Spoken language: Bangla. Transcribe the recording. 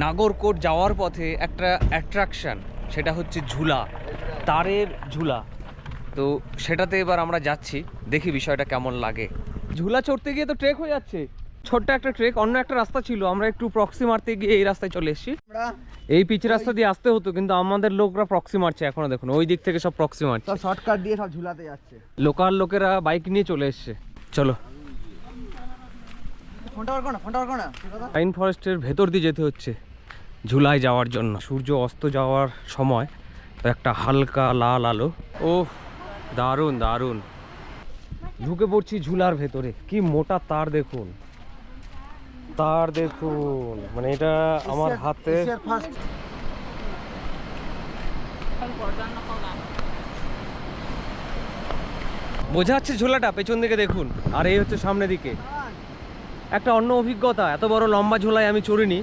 নাগরকোট যাওয়ার পথে একটা অ্যাট্রাকশন সেটা হচ্ছে ঝুলা তারের ঝুলা। তো সেটাতে এবার আমরা যাচ্ছি দেখি বিষয়টা কেমন লাগে। ঝুলা চড়তে গিয়ে তো ট্রেক হয়ে যাচ্ছে। ছোট্ট একটা ট্রেক অন্য একটা রাস্তা ছিল আমরা একটু প্রক্সি মারতে গিয়ে এই রাস্তায় চলে এসেছি। এই পিচ রাস্তা দিয়ে আসতে হতো কিন্তু আমাদের লোকরা প্রক্সি মারছে এখনও দেখুন ওই দিক থেকে সব প্রক্সি মারছে। শর্টকাট দিয়ে সব ঝুলাতে যাচ্ছে। লোকাল লোকেরা বাইক নিয়ে চলে এসছে। চলো। পাইন ফরেস্টের ভেতর দিয়ে যেতে হচ্ছে ঝুলাই যাওয়ার জন্য। সূর্য অস্ত যাওয়ার সময় তো একটা হালকা লাল আলো। ও দারুণ দারুণ। ঢুকে পড়ছি ঝুলার ভেতরে। কি মোটা তার দেখুন। তার দেখুন। মানে এটা আমার হাতে বোঝা যাচ্ছে ঝোলাটা পেছন দিকে দেখুন। আর এই হচ্ছে সামনে দিকে। একটা অন্য অভিজ্ঞতা এত বড় লম্বা ঝোলায় আমি চড়িনি।